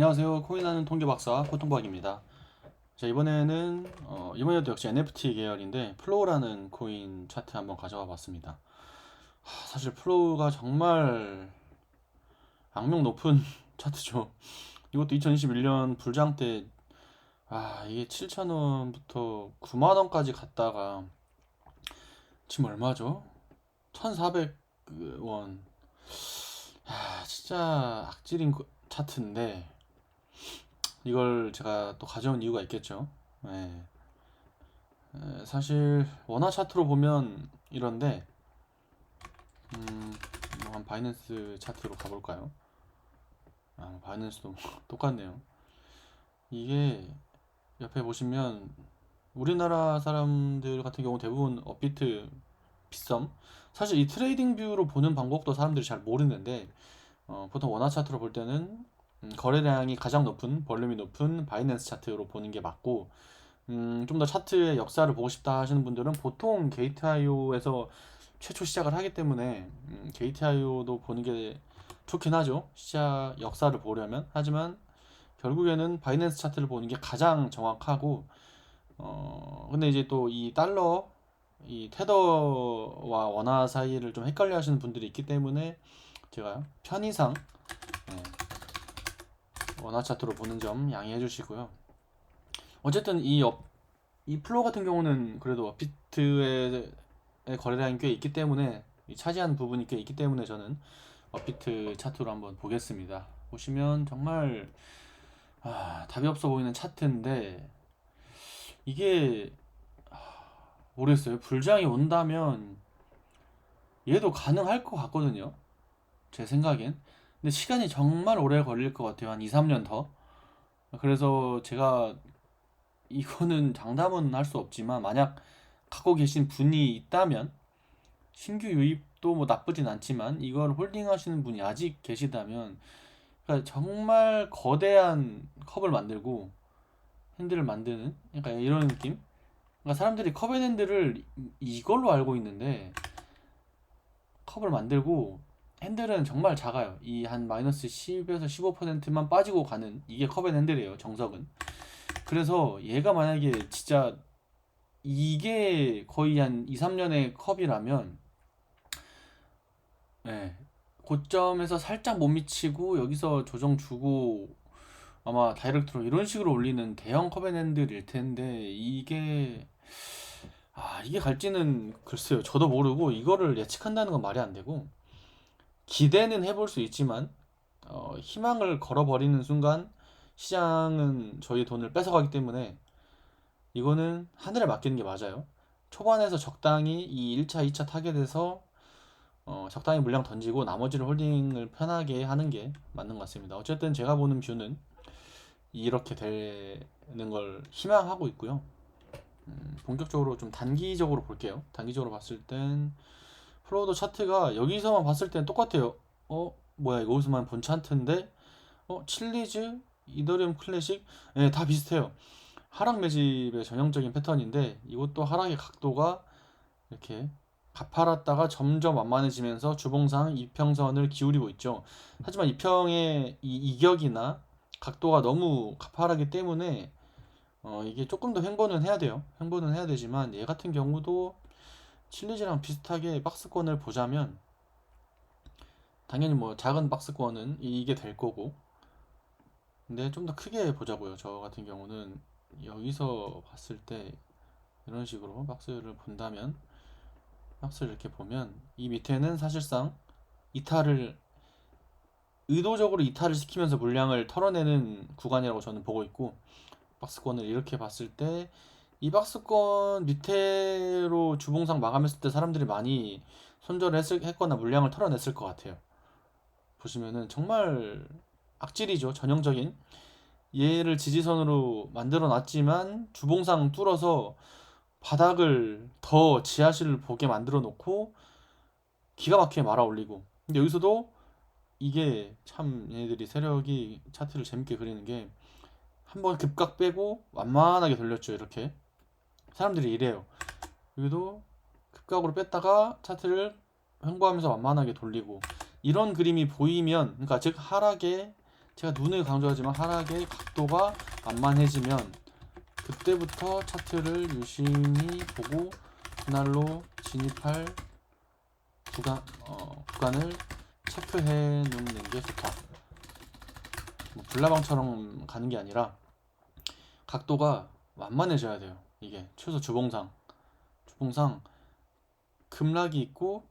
안녕하세요. 코인하는 통계박사 코통박입니다. 자, 이번에는 어, 이번에도 역시 NFT 계열인데 플로우라는 코인 차트 한번 가져와 봤습니다. 하, 사실 플로우가 정말 악명 높은 차트죠. 이것도 2021년 불장 때 아, 이게 7,000원부터 9만 원까지 갔다가 지금 얼마죠? 1,400원. 야, 진짜 악질인 거- 차트인데 이걸 제가 또 가져온 이유가 있겠죠. 네. 에, 사실 원화 차트로 보면 이런데 음, 뭐한 바이낸스 차트로 가볼까요? 아, 바이낸스도 똑같네요. 이게 옆에 보시면 우리나라 사람들 같은 경우 대부분 업비트 비썸 사실 이 트레이딩 뷰로 보는 방법도 사람들이 잘 모르는데 어, 보통 원화 차트로 볼 때는 음, 거래량이 가장 높은 볼륨이 높은 바이낸스 차트로 보는 게 맞고 음, 좀 더 차트의 역사를 보고 싶다 하시는 분들은 보통 게이트.io에서 최초 시작을 하기 때문에 음, 게이트.io도 보는 게 좋긴 하죠. 시작 역사를 보려면 하지만 결국에는 바이낸스 차트를 보는 게 가장 정확하고 어 근데 이제 또 이 달러 이 테더와 원화 사이를 좀 헷갈려 하시는 분들이 있기 때문에 제가 편의상 예, 원화 차트로 보는 점 양해해 주시고요. 어쨌든 이, 업, 이 플로어 같은 경우는 그래도 업비트의 거래량이 꽤 있기 때문에 이 차지한 부분이 꽤 있기 때문에 저는 업비트 차트로 한번 보겠습니다. 보시면 정말 아, 답이 없어 보이는 차트인데 이게 아, 모르겠어요. 불장이 온다면 얘도 가능할 것 같거든요. 제 생각엔. 근데 시간이 정말 오래 걸릴 것 같아요. 한 2, 3년 더. 그래서 제가 이거는 장담은 할 수 없지만 만약 갖고 계신 분이 있다면 신규 유입도 뭐 나쁘진 않지만 이걸 홀딩하시는 분이 아직 계시다면 그러니까 정말 거대한 컵을 만들고 핸들을 만드는 그러니까 이런 느낌? 그러니까 사람들이 컵앤 핸들을 이걸로 알고 있는데 컵을 만들고 핸들은 정말 작아요. 이 한 마이너스 10에서 15%만 빠지고 가는 이게 컵앤 핸들이에요. 정석은. 그래서 얘가 만약에 진짜 이게 거의 한 2, 3년의 컵이라면 예. 고점에서 살짝 못 미치고 여기서 조정 주고 아마 다이렉트로 이런 식으로 올리는 대형 컵앤 핸들일 텐데 이게 아 이게 갈지는 글쎄요 저도 모르고 이거를 예측한다는 건 말이 안 되고 기대는 해볼 수 있지만 어, 희망을 걸어버리는 순간 시장은 저희 돈을 뺏어가기 때문에 이거는 하늘에 맡기는 게 맞아요. 초반에서 적당히 이 1차, 2차 타겟에서 어, 적당히 물량 던지고 나머지를 홀딩을 편하게 하는 게 맞는 것 같습니다. 어쨌든 제가 보는 뷰는 이렇게 되는 걸 희망하고 있고요. 음, 본격적으로 좀 단기적으로 볼게요. 단기적으로 봤을 땐 플로우도 차트가 여기서만 봤을 땐 똑같아요. 어, 뭐야, 이거 여기서만 본 차트인데, 어, 칠리즈, 이더리움 클래식, 예, 다 비슷해요. 하락 매집의 전형적인 패턴인데, 이것도 하락의 각도가 이렇게 가팔았다가 점점 완만해지면서 주봉상 이평선을 기울이고 있죠. 하지만 이평의 이 이격이나 각도가 너무 가파르기 때문에 어, 이게 조금 더 횡보는 해야 돼요. 횡보는 해야 되지만 얘 같은 경우도 칠리즈랑 비슷하게 박스권을 보자면 당연히 뭐 작은 박스권은 이게 될 거고 근데 좀 더 크게 보자고요. 저 같은 경우는 여기서 봤을 때 이런 식으로 박스를 본다면 박스를 이렇게 보면 이 밑에는 사실상 이탈을 의도적으로 이탈을 시키면서 물량을 털어내는 구간이라고 저는 보고 있고 박스권을 이렇게 봤을 때 이 박스권 밑에로 주봉상 마감했을 때 사람들이 많이 손절을 했거나 물량을 털어냈을 것 같아요. 보시면은 정말 악질이죠. 전형적인 얘를 지지선으로 만들어 놨지만 주봉상 뚫어서 바닥을 더 지하실을 보게 만들어 놓고 기가 막히게 말아 올리고 근데 여기서도 이게 참 얘네들이 세력이 차트를 재밌게 그리는 게 한 번 급각 빼고 완만하게 돌렸죠 이렇게 사람들이 이래요 여기도 급각으로 뺐다가 차트를 횡보하면서 완만하게 돌리고 이런 그림이 보이면 그러니까 즉 하락의 제가 눈을 강조하지만 하락의 각도가 만만해지면 그때부터 차트를 유심히 보고 분할로 진입할 구간 어, 구간을 체크해 놓는 게 좋다. 뭐 불나방처럼 가는 게 아니라 각도가 완만해져야 돼요. 이게 최소 주봉상 주봉상 급락이 있고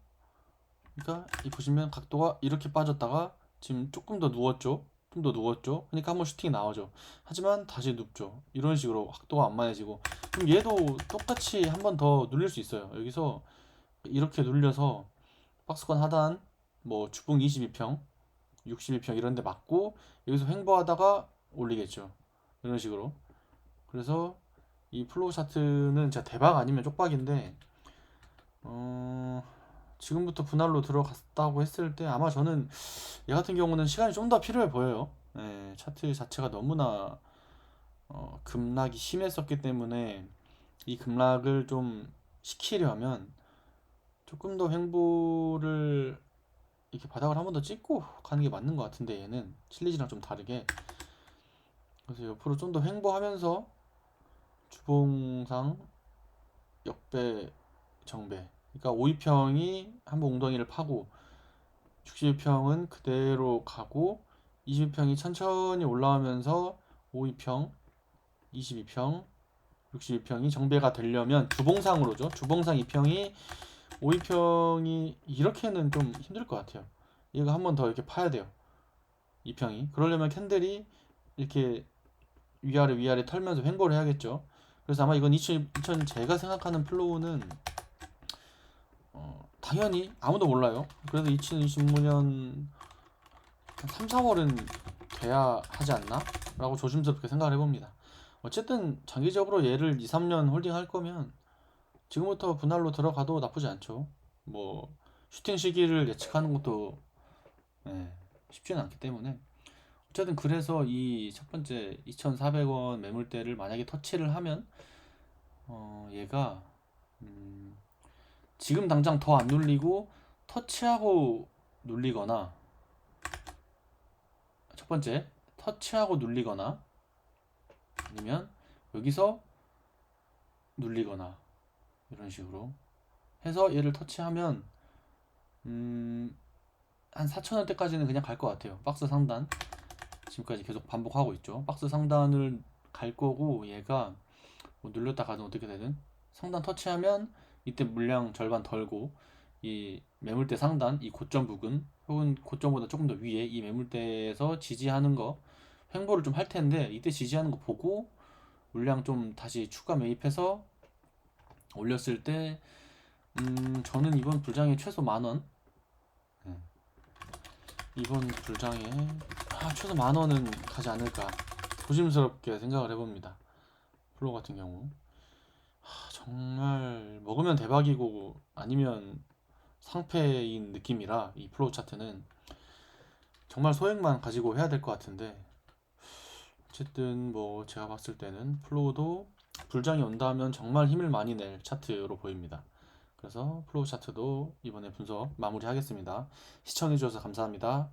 그러니까 이 보시면 각도가 이렇게 빠졌다가 지금 조금 더 누웠죠. 좀 더 누웠죠. 그러니까 한번 슈팅이 나오죠. 하지만 다시 눕죠. 이런 식으로 각도가 완만해지고 그럼 얘도 똑같이 한 번 더 눌릴 수 있어요. 여기서 이렇게 눌려서 박스권 하단 뭐 주봉 22평, 61평 이런 데 맞고 여기서 횡보하다가 올리겠죠. 이런 식으로. 그래서 이 플로우 차트는 진짜 대박 아니면 쪽박인데 어, 지금부터 분할로 들어갔다고 했을 때 아마 저는 얘 같은 경우는 시간이 좀 더 필요해 보여요. 예, 차트 자체가 너무나 어, 급락이 심했었기 때문에 이 급락을 좀 시키려면 조금 더 횡보를 이렇게 바닥을 한 번 더 찍고 가는 게 맞는 것 같은데 얘는 칠리지랑 좀 다르게 그래서 옆으로 좀 더 횡보하면서 주봉상 역배 정배. 그러니까 52평이 한번 웅덩이를 파고 61평은 그대로 가고 20평이 천천히 올라오면서 52평 22평 62평이 정배가 되려면 주봉상으로죠. 주봉상 2평이 52평이 이렇게는 좀 힘들 것 같아요. 이거 한 번 더 이렇게 파야 돼요. 2평이. 그러려면 캔들이 이렇게 위아래 위아래 털면서 횡보를 해야겠죠 그래서 아마 이건 2000, 2000 제가 생각하는 플로우는 어, 당연히 아무도 몰라요. 그래도 2025년 한 3, 4월은 돼야 하지 않나? 라고 조심스럽게 생각을 해봅니다. 어쨌든 장기적으로 얘를 2, 3년 홀딩할 거면 지금부터 분할로 들어가도 나쁘지 않죠. 뭐 슈팅 시기를 예측하는 것도 예, 쉽지는 않기 때문에 어쨌든 그래서 이 첫 번째 2,400원 매물대를 만약에 터치를 하면 어, 얘가 음, 지금 당장 더 안 눌리고 터치하고 눌리거나 첫 번째 터치하고 눌리거나 아니면 여기서 눌리거나 이런 식으로 해서 얘를 터치하면 음, 한 4,000원대까지는 그냥 갈 것 같아요. 박스 상단 지금까지 계속 반복하고 있죠. 박스 상단을 갈 거고 얘가 뭐 눌렸다 가든 어떻게 되든 상단 터치하면 이때 물량 절반 덜고 이 매물대 상단 이 고점 부근 혹은 고점보다 조금 더 위에 이 매물대에서 지지하는 거 횡보를 좀 할 텐데 이때 지지하는 거 보고 물량 좀 다시 추가 매입해서 올렸을 때 음, 저는 이번 불장에 최소 만 원. 네. 이번 불장에 아, 최소 만 원은 가지 않을까 조심스럽게 생각을 해봅니다. 플로우 같은 경우 하, 정말 먹으면 대박이고 아니면 상패인 느낌이라 이 플로우 차트는 정말 소액만 가지고 해야 될 것 같은데 어쨌든 뭐 제가 봤을 때는 플로우도 불장이 온다면 정말 힘을 많이 낼 차트로 보입니다. 그래서 플로우 차트도 이번에 분석 마무리하겠습니다. 시청해주셔서 감사합니다.